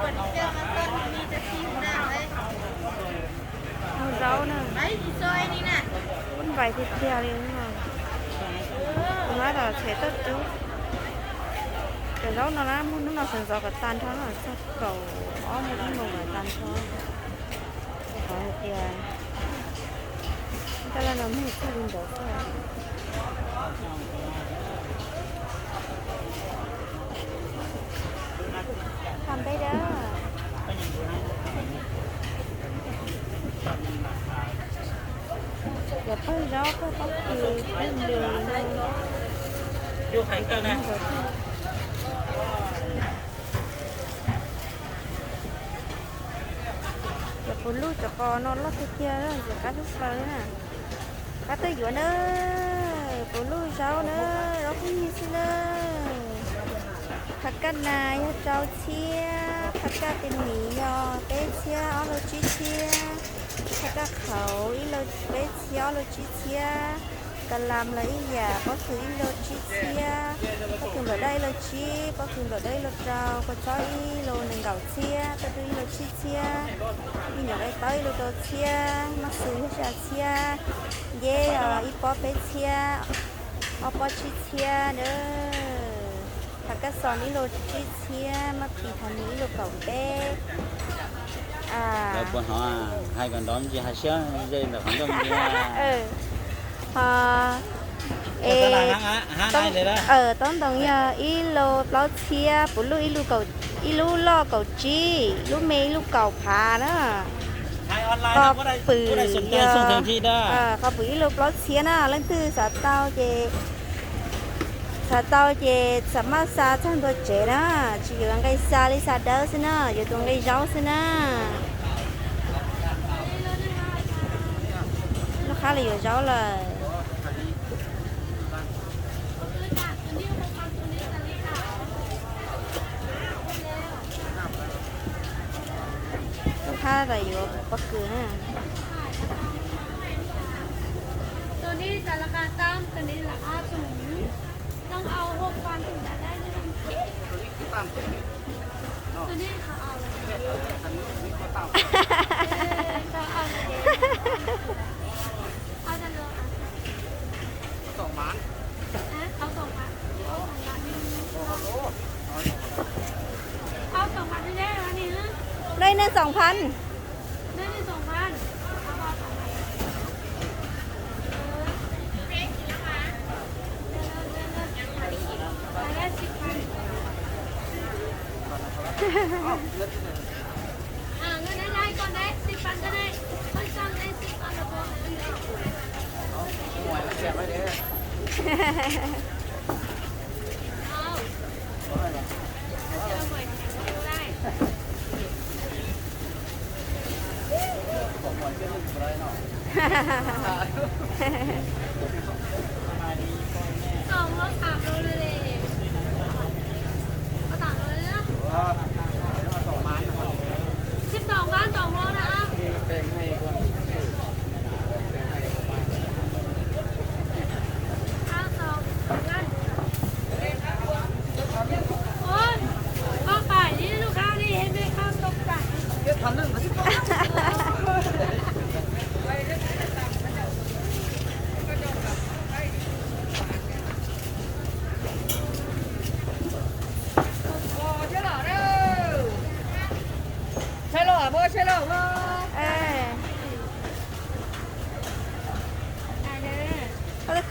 คนเจอมาต้นมีแต่ที่หน้าเลย เอาเจ้าน่ะ ไอ้ที่ซอยนี่น่ะ วุ่นวายทีเดียวเลยนี่มันnói là sẽ tất chú cái dấu nó là muốn nó sần gió cái tan thôi nó chắc cầu ó một cái mồm là tan thôi có thì ta là nó mới chơi lên đó thôi làm đó có bóc từ cái đường đây. Vô hẳn cơ nè cho con lú cho con nó lót cái kia đó rồi cá lúc vào đấy nè. Cá tới giữa nữa con lú sáu nữa nó cũng như thế nữa ดทุกเลยนะกัดตัวอยู่เนอะปุ่นลูกเช้าเนอะรถพี่สิเนอะผักกันนายเจ้าเชียผักกาดเป็นหมียอเป๊เชียเอาเราจีเชียผักกาเขาอีเราเป๊เชียเอาเราจีเชียกะลำเลยอย่าก็คืออีเราจีเชียก็คือเราได้เราจีก็คือเราได้เราเจ้าก็จ้อยเราหนึ่งเก่าเชียก็คือเราจีเชีย đi nhỏ đây tới luôn tôi chia mắc sự hết ra chia dê ở ít bó bé chia ở bó chi chia nữa thật các sòn đi lô chi chia mắc kỳ thành đi lô cổng bé Rồi à bọn họ hai con đón chỉ hai xíu dây là khoảng đông như ừ à Ê, ê hai hai tông rồi đó. ờ tông đồng như ít lô bao chia bù lô ít lô cầu ít lô lo cầu chi lô mê lô cầu phá đó ขายออนไลน์ก็นะผู้ใดปืนผู้ใดสนใจส่งถึงที่ได้ เออเขาปืนโลปลอดเสียนะแล้วคือสาเต้าเจ สาเต้าเจสามารถสาทั้งตัวเจนะchỉอยู่ngay xa đi xa đỡ xin naอยู่ตรงngay rau xin na ลูกค้าเลยอยู่ราวเลย ลูกค้าเลยอยู่ปักเกือนะ ตัวนี้จะราคาตั้มตัวนี้ราคาสูง ต้องเอาหกพันถึงจะได้เลยตัวนี้เขาเอาเลยเออเขาเอาเลยเอาจะเลยสองพันเอาสองพันเอาสองพันเอาสองพันได้ไหมนี่ฮะได้เงินสองพัน ได้ที่สองพันเอามาสองพันเออเป๊กกี่แล้วคะเดินเดินเดินไปได้สิบพัน อ่าเงินได้ได้ก่อนได้สิบพันก็ได้ค่อยสร้างได้สิบพันแล้วพอเงินได้เอาเจอหวยดูได้สองโลสามโลเลยเลยเอาสามโลเลยนะสิบสองล้านสองโลนะเอาสองล้านโอ้ยเข้าไปนี่ลูกค้านี่เห็นไหมข้าวตกใจ เออ ได้เลย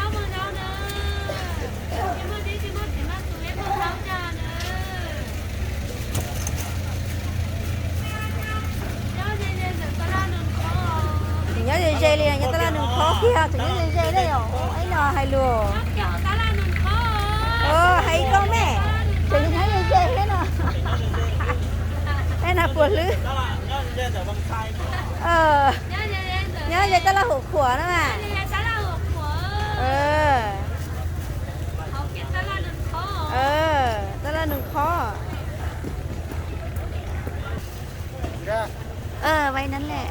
kia thì cái gì đây đấy ấy nó hay lùa ờ hay con mẹ thì thấy gì chơi thế nào thế nào buồn lứ ờ nhớ vậy ta là hụt khủa đó mà ờ ờ ta là đừng khó เออไว้นั้นแหละ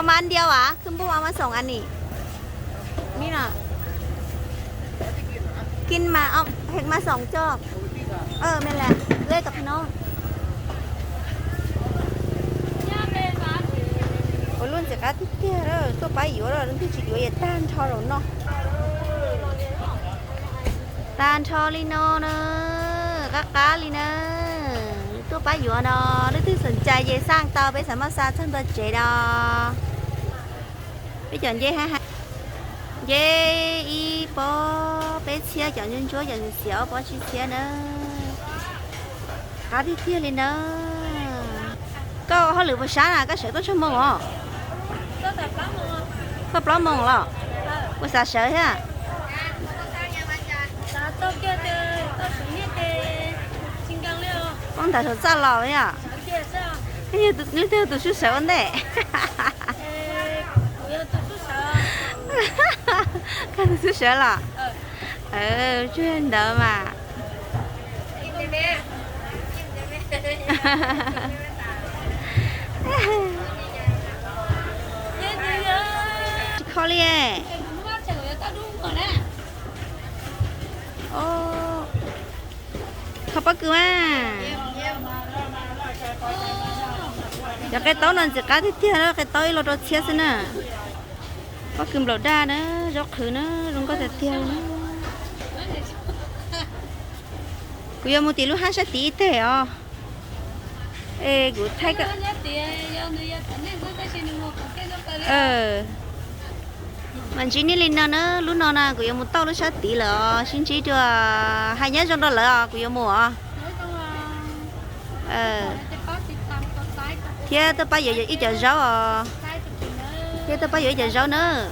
เอามาอันเดียวอะคือพวกเอามาสองอันนี่นี่น่ะ กินมาเอาเห็นมาสองจอก เออไม่แหละเล่กับพี่น้องโอ้รุ่นจะกัดที่เตี้ยแล้วตัวไปอยู่แล้วรุ่นที่จิ๋วอย่าต้านทอหรอกเนาะต้านทอลีโนเนอะกะกาลีเนอะตัวไปอยู่เนาะรุ่นที่สนใจเยสร้างเตาไปสามารถสร้างท่านตัวเจดอ bây giờ dễ ha ha. Dễ y bó bé chia chẳng nhân chúa chẳng xéo bó chi chia nữa cá đi kia lên nữa có họ lửa bữa sáng à có sợi có số mông không? có bao mông lo có à? sao sợi ha? Con đã sợi sao lo vậy à? 你你这都是什么呢？看读书学了，呃呃，真的嘛，一个咩爷爷呀考哩哎，哎我们这个要打中国呢哦，考不够啊，giờ cái tàu nó chỉ cá thì tiếc đó, cái tàu nó đồ chết xin nè, có kim lỗ đa nữa, rớt thử nó luôn có thể tiêu nữa cứ giờ một tí lúc hai sẽ tí thế à? Ê cứ thay cái ờ. Mình chỉ nên lên nó lúc nào nè cứ giờ một tao lúc sẽ tí là xin chỉ cho à, hai nhát trong đó là cứ giờ mua à? Ờ. Thế tao bây giờ ít giờ rau à? Thế tao bây giờ ít giờ rau nữa.